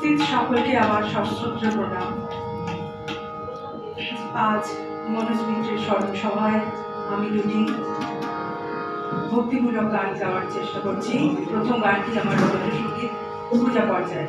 উপস্থিত সকলকে আমার সশ্রদ্র প্রণাম। আজ মনোজ মিত্রের স্মরণসভায় আমি দুটি ভক্তিমূলক গান গাওয়ার চেষ্টা করছি। প্রথম গানটি আমার রবীন্দ্রসঙ্গীত, পূজা পর্যায়ে।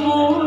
Oh.